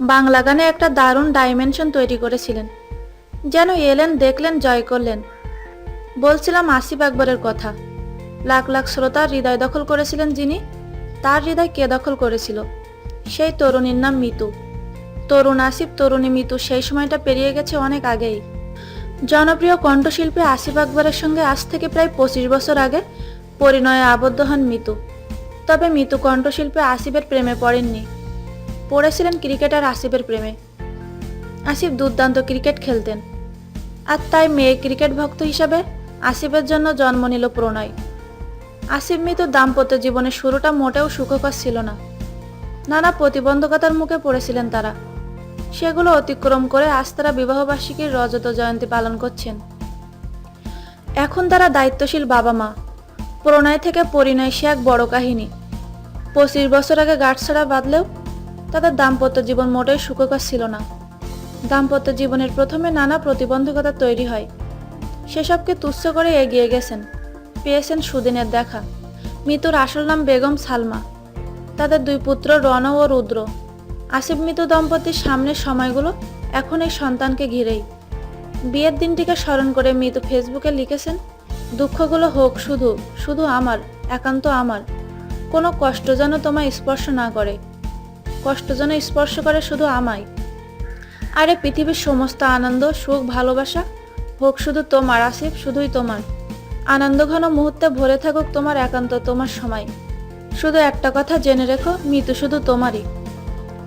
বাংলা গানে একটা দারুণ ডাইমেনশন তৈরি করেছিলেন। যেন এলেন, দেখলেন, জয় করলেন। বলছিলাম আসিফ আকবরের কথা। লাখ লাখ শ্রোতার হৃদয় দখল করেছিলেন যিনি, তার হৃদয় কে দখল করেছিল? সেই তরুণীর নাম মিতু। তরুণ আসিফ, তরুণী মিতু সেই সময়টা পেরিয়ে গেছে অনেক আগেই। জনপ্রিয় কণ্ঠশিল্পী আসিফ আকবরের সঙ্গে আজ থেকে প্রায় পঁচিশ বছর আগে পরিণয়ে আবদ্ধ হন মিতু। তবে মিতু কণ্ঠশিল্পী আসিফের প্রেমে পড়েননি। পড়েছিলেন ক্রিকেটার আসিফের প্রেমে। আসিফ দুর্দান্ত ক্রিকেট খেলতেন। আর তাই মেয়ে ক্রিকেট ভক্ত হিসাবে আসিফের জন্য জন্ম নিল প্রণয়। আসিফ মিতুর দাম্পত্য জীবনের শুরুটা মোটেও সুখকর ছিল না। নানা প্রতিবন্ধকতার মুখে পড়েছিলেন তারা। সেগুলো অতিক্রম করে আজ তারা বিবাহবার্ষিকীর রজত জয়ন্তী পালন করছেন। এখন তারা দায়িত্বশীল বাবা মা প্রণয় থেকে পরিণয় সে এক বড় কাহিনী। পঁচিশ বছর আগে গাঁটছাড়া বাঁধলেও তাদের দাম্পত্য জীবন মোটেই সুখকর ছিল না। দাম্পত্য জীবনের প্রথমে নানা প্রতিবন্ধকতা তৈরি হয়। সেসবকে তুচ্ছ করে এগিয়ে গেছেন। পেয়েছেন সুদিনের দেখা। মিতুর আসল নাম বেগম সালমা। তাদের দুই পুত্র রণ ও রুদ্র। আসিফ মিতু দম্পতির সামনের সময়গুলো এখন এই সন্তানকে ঘিরেই। বিয়ের দিনটিকে স্মরণ করে মিতু ফেসবুকে লিখেছেন, দুঃখগুলো হোক শুধু শুধু আমার, একান্ত আমার। কোনো কষ্ট যেন তোমায় স্পর্শ না করে। কষ্ট যেন স্পর্শ করে শুধু আমায়। আরে পৃথিবীর সমস্ত আনন্দ, সুখ, ভালোবাসা হোক শুধু তোমার, আসিফ, শুধুই তোমার। আনন্দঘন মুহূর্তে ভরে থাকুক তোমার একান্ত, তোমার সময়। শুধু একটা কথা জেনে রেখো মৃত্যু শুধু তোমারই।